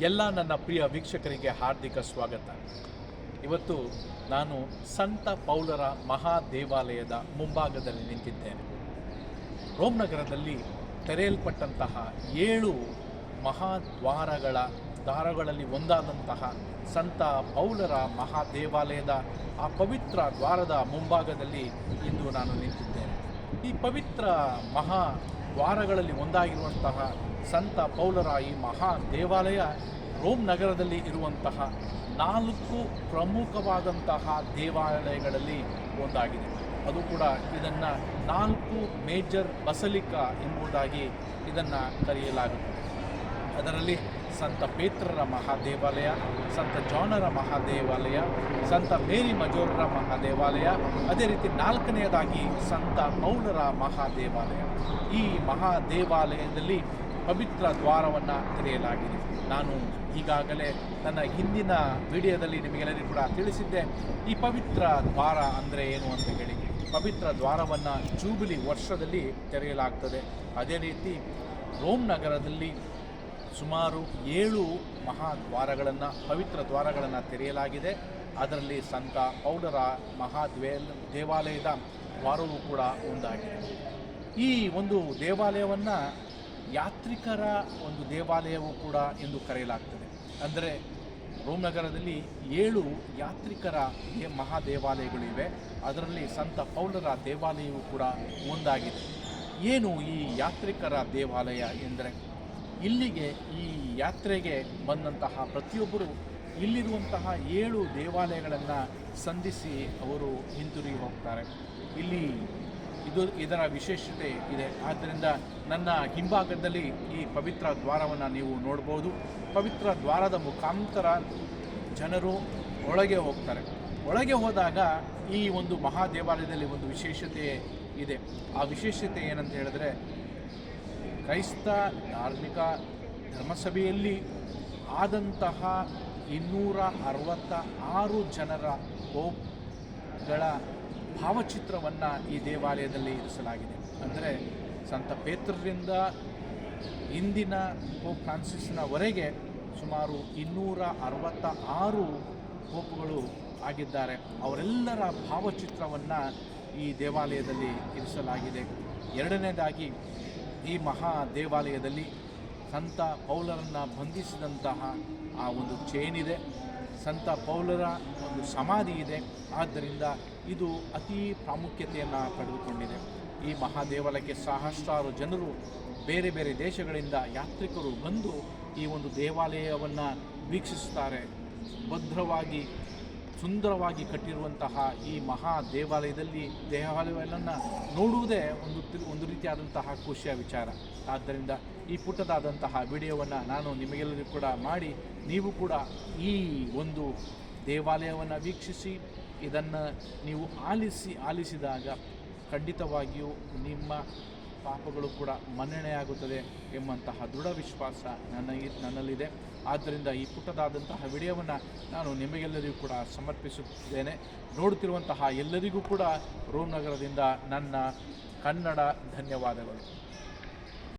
ಎಲ್ಲ ನನ್ನ ಪ್ರಿಯ ವೀಕ್ಷಕರಿಗೆ ಹಾರ್ದಿಕ ಸ್ವಾಗತ. ಇವತ್ತು ನಾನು ಸಂತ ಪೌಲರ ಮಹಾ ದೇವಾಲಯದ ಮುಂಭಾಗದಲ್ಲಿ ನಿಂತಿದ್ದೇನೆ. ರೋಮ್ ನಗರದಲ್ಲಿ ತೆರೆಯಲ್ಪಟ್ಟಂತಹ ಏಳು ಮಹಾದ್ವಾರಗಳ ದ್ವಾರಗಳಲ್ಲಿ ಒಂದಾದಂತಹ ಸಂತ ಪೌಲರ ಮಹಾ ದೇವಾಲಯದ ಆ ಪವಿತ್ರ ದ್ವಾರದ ಮುಂಭಾಗದಲ್ಲಿ ಇಂದು ನಾನು ನಿಂತಿದ್ದೇನೆ. ಈ ಪವಿತ್ರ ಮಹಾ ದ್ವಾರಗಳಲ್ಲಿ ಒಂದಾಗಿರುವಂತಹ ಸಂತ ಪೌಲರಾಯಿ ಮಹಾ ದೇವಾಲಯ ರೋಮ್ ನಗರದಲ್ಲಿ ಇರುವಂತಹ ನಾಲ್ಕು ಪ್ರಮುಖವಾದಂತಹ ದೇವಾಲಯಗಳಲ್ಲಿ ಒಂದಾಗಿದೆ. ಅದು ಕೂಡ ಇದನ್ನು ನಾಲ್ಕು ಮೇಜರ್ ಬಸಲಿಕಾ ಎಂಬುದಾಗಿ ಇದನ್ನು ಕರೆಯಲಾಗುತ್ತದೆ. ಅದರಲ್ಲಿ ಸಂತ ಪೇತ್ರರ ಮಹಾದೇವಾಲಯ, ಸಂತ ಜಾನರ ಮಹಾದೇವಾಲಯ, ಸಂತ ಮೇರಿ ಮಜೋರರ ಮಹಾದೇವಾಲಯ, ಅದೇ ರೀತಿ ನಾಲ್ಕನೆಯದಾಗಿ ಸಂತ ಮೌಲರ ಮಹಾದೇವಾಲಯ. ಈ ಮಹಾದೇವಾಲಯದಲ್ಲಿ ಪವಿತ್ರ ದ್ವಾರವನ್ನು ತೆರೆಯಲಾಗಿದೆ. ನಾನು ಈಗಾಗಲೇ ನನ್ನ ಹಿಂದಿನ ವಿಡಿಯೋದಲ್ಲಿ ನಿಮಗೆಲ್ಲರಿಗೂ ಕೂಡ ತಿಳಿಸಿದ್ದೆ, ಈ ಪವಿತ್ರ ದ್ವಾರ ಅಂದರೆ ಏನು ಅಂತ ಹೇಳಿ. ಪವಿತ್ರ ದ್ವಾರವನ್ನು ಜೂಬಿಲಿ ವರ್ಷದಲ್ಲಿ ತೆರೆಯಲಾಗ್ತದೆ. ಅದೇ ರೀತಿ ರೋಮ್ ನಗರದಲ್ಲಿ ಸುಮಾರು ಏಳು ಮಹಾದ್ವಾರಗಳನ್ನು ಪವಿತ್ರ ದ್ವಾರಗಳನ್ನು ತೆರೆಯಲಾಗಿದೆ. ಅದರಲ್ಲಿ ಸಂತ, ಪೌಡರ ಮಹಾದ್ವೇ ದೇವಾಲಯದ ದ್ವಾರವೂ ಕೂಡ ಒಂದಾಗಿದೆ. ಈ ಒಂದು ದೇವಾಲಯವನ್ನು ಯಾತ್ರಿಕರ ಒಂದು ದೇವಾಲಯವೂ ಕೂಡ ಎಂದು ಕರೆಯಲಾಗ್ತದೆ. ಅಂದರೆ ರೋಮ್ ನಗರದಲ್ಲಿ ಏಳು ಯಾತ್ರಿಕರ ಮಹಾದೇವಾಲಯಗಳಿವೆ. ಅದರಲ್ಲಿ ಸಂತ ಪೌಲರ ದೇವಾಲಯವೂ ಕೂಡ ಒಂದಾಗಿದೆ. ಏನು ಈ ಯಾತ್ರಿಕರ ದೇವಾಲಯ ಎಂದರೆ? ಇಲ್ಲಿಗೆ, ಈ ಯಾತ್ರೆಗೆ ಬಂದಂತಹ ಪ್ರತಿಯೊಬ್ಬರು ಇಲ್ಲಿರುವಂತಹ ಏಳು ದೇವಾಲಯಗಳನ್ನು ಸಂಧಿಸಿ ಅವರು ಹಿಂತಿರುಗಿ ಹೋಗ್ತಾರೆ. ಇಲ್ಲಿ ಇದು, ಇದರ ವಿಶೇಷತೆ ಇದೆ. ಆದ್ದರಿಂದ ನನ್ನ ಹಿಂಭಾಗದಲ್ಲಿ ಈ ಪವಿತ್ರ ದ್ವಾರವನ್ನು ನೀವು ನೋಡ್ಬೋದು. ಪವಿತ್ರ ದ್ವಾರದ ಮುಖಾಂತರ ಜನರು ಒಳಗೆ ಹೋಗ್ತಾರೆ. ಒಳಗೆ ಹೋದಾಗ ಈ ಒಂದು ಮಹಾದೇವಾಲಯದಲ್ಲಿ ಒಂದು ವಿಶೇಷತೆ ಇದೆ. ಆ ವಿಶೇಷತೆ ಏನಂತ ಹೇಳಿದ್ರೆ ಕ್ರೈಸ್ತ ಧಾರ್ಮಿಕ ಧರ್ಮಸಭೆಯಲ್ಲಿ ಆದಂತಹ ಇನ್ನೂರ ಅರವತ್ತ ಆರು ಜನರ ಪೋಪ್ಗಳ ಭಾವಚಿತ್ರವನ್ನು ಈ ದೇವಾಲಯದಲ್ಲಿ ಇರಿಸಲಾಗಿದೆ. ಅಂದರೆ ಸಂತ ಪೇತ್ರರಿಂದ ಇಂದಿನ ಪೋಪ್ ಫ್ರಾನ್ಸಿಸ್ನವರೆಗೆ ಸುಮಾರು ಇನ್ನೂರ ಅರವತ್ತ ಆರು ಪೋಪ್ಗಳು ಆಗಿದ್ದಾರೆ. ಅವರೆಲ್ಲರ ಭಾವಚಿತ್ರವನ್ನು ಈ ದೇವಾಲಯದಲ್ಲಿ ಇರಿಸಲಾಗಿದೆ. ಎರಡನೇದಾಗಿ ಈ ಮಹಾ ದೇವಾಲಯದಲ್ಲಿ ಸಂತ ಪೌಲರನ್ನು ಬಂಧಿಸಿದಂತಹ ಆ ಒಂದು ಚೇನಿದೆ ಸಂತ ಪೌಲರ ಒಂದು ಸಮಾಧಿ ಇದೆ. ಆದ್ದರಿಂದ ಇದು ಅತಿ ಪ್ರಾಮುಖ್ಯತೆಯನ್ನು ಪಡೆದುಕೊಂಡಿದೆ. ಈ ಮಹಾದೇವಾಲಯಕ್ಕೆ ಸಹಸ್ರಾರು ಜನರು ಬೇರೆ ಬೇರೆ ದೇಶಗಳಿಂದ ಯಾತ್ರಿಕರು ಬಂದು ಈ ಒಂದು ದೇವಾಲಯವನ್ನು ವೀಕ್ಷಿಸುತ್ತಾರೆ. ಭದ್ರವಾಗಿ ಸುಂದರವಾಗಿ ಕಟ್ಟಿರುವಂತಹ ಈ ಮಹಾ ದೇವಾಲಯದಲ್ಲಿ ದೇವಾಲಯವನ್ನು ನೋಡುವುದೇ ಒಂದು ಒಂದು ರೀತಿಯಾದಂತಹ ಖುಷಿಯ ವಿಚಾರ. ಆದ್ದರಿಂದ ಈ ಪುಟ್ಟದಾದಂತಹ ವಿಡಿಯೋವನ್ನು ನಾನು ನಿಮಗೆಲ್ಲರಿಗೂ ಕೂಡ ಮಾಡಿ, ನೀವು ಕೂಡ ಈ ಒಂದು ದೇವಾಲಯವನ್ನು ವೀಕ್ಷಿಸಿ, ಇದನ್ನು ನೀವು ಆಲಿಸಿ, ಆಲಿಸಿದಾಗ ಖಂಡಿತವಾಗಿಯೂ ನಿಮ್ಮ ಪಾಪಗಳು ಕೂಡ ಮನ್ನಣೆಯಾಗುತ್ತದೆ ಎಂಬಂತಹ ದೃಢ ವಿಶ್ವಾಸ ನನ್ನ ನನ್ನಲ್ಲಿದೆ. ಆದ್ದರಿಂದ ಈ ಪುಟ್ಟದಾದಂತಹ ವಿಡಿಯೋವನ್ನು ನಾನು ನಿಮಗೆಲ್ಲರಿಗೂ ಕೂಡ ಸಮರ್ಪಿಸುತ್ತಿದ್ದೇನೆ ನೋಡುತ್ತಿರುವಂತಹ ಎಲ್ಲರಿಗೂ ಕೂಡ ರೋಮ್ ನಗರದಿಂದ ನನ್ನ ಕನ್ನಡ ಧನ್ಯವಾದಗಳು.